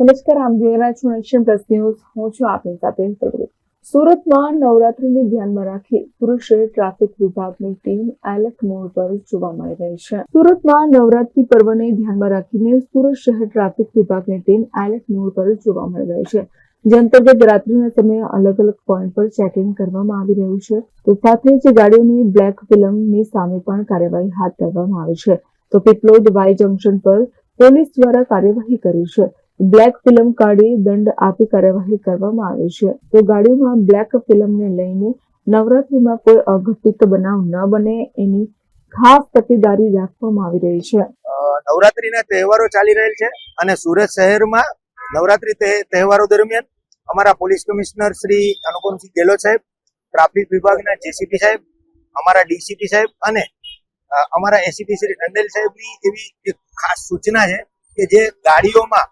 નમસ્કાર, આમ જોઈ રહ્યા છો પ્લસ ન્યૂઝ. હું છું આપની સાથે પ્રગતિ સુરતમાં નવરાત્રિને ધ્યાનમાં રાખી પુરુષ ટ્રાફિક વિભાગની ટીમ એલર્ટ મોડ પર જોવા મળી રહી છે. સુરતમાં નવરાત્રી પર્વને ધ્યાનમાં રાખીને સુરત શહેર ટ્રાફિક વિભાગની ટીમ એલર્ટ મોડ પર જોવા મળી રહી છે. જે અંતર્ગત રાત્રિના સમયે અલગ અલગ પોઈન્ટ પર ચેકિંગ કરવામાં આવી રહ્યું છે. તો સાથે જ ગાડીઓની બ્લેક ફિલ્મની સામે પણ કાર્યવાહી હાથ ધરવામાં આવી છે. તો પીપલોદ વાય જંકશન પર પોલીસ દ્વારા કાર્યવાહી કરી છે. બ્લેક ફિલ્મ કાઢી દંડ આપી કાર્યવાહી કરવામાં આવી છે. તો ગાડીઓમાં બ્લેક ફિલ્મને લઈને નવરાત્રીમાં કોઈ અઘટિત બનાવ ન બને એની ખાસ તકેદારી રાખવામાં આવી રહી છે. નવરાત્રીના તહેવારો ચાલી રહેલ છે અને સુરત શહેરમાં નવરાત્રી તહે- તહેવારો દરમિયાન અમારા પોલીસ કમિશનર શ્રી અનુપમસિંહ ગેહલોત સાહેબ, ટ્રાફિક વિભાગના જેસીપી સાહેબ, અમારા ડીસીપી સાહેબ અને અમારા એસીપી શ્રી ટંડેલ સાહેબની એવી એક ખાસ સૂચના છે કે જે ગાડીઓમાં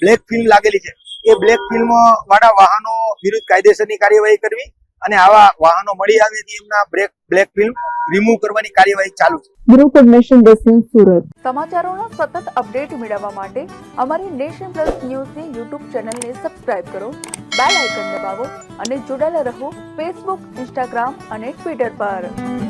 બ્લેક ફિલ્મ લાગેલી છે એ બ્લેક ફિલ્મ વાળા વાહનો વિરુદ્ધ કાયદેસરની કાર્યવાહી કરવી અને આવા વાહનો મળી આવે તો એમના બ્રેક બ્લેક ફિલ્મ રિમૂવ કરવાની કાર્યવાહી ચાલુ છે. બ્યુરો કોર્ડિનેશન ડેસ્ટિંગ સુરત સમાચારોના સતત અપડેટ મેળવવા માટે અમારી નેશન પ્લસ ન્યૂઝની યુટ્યુબ ચેનલને સબસ્ક્રાઇબ કરો બેલ આઇકન દબાવો અને જોડાયેલા રહો ફેસબુક ઇન્સ્ટાગ્રામ અને ટ્વિટર પર.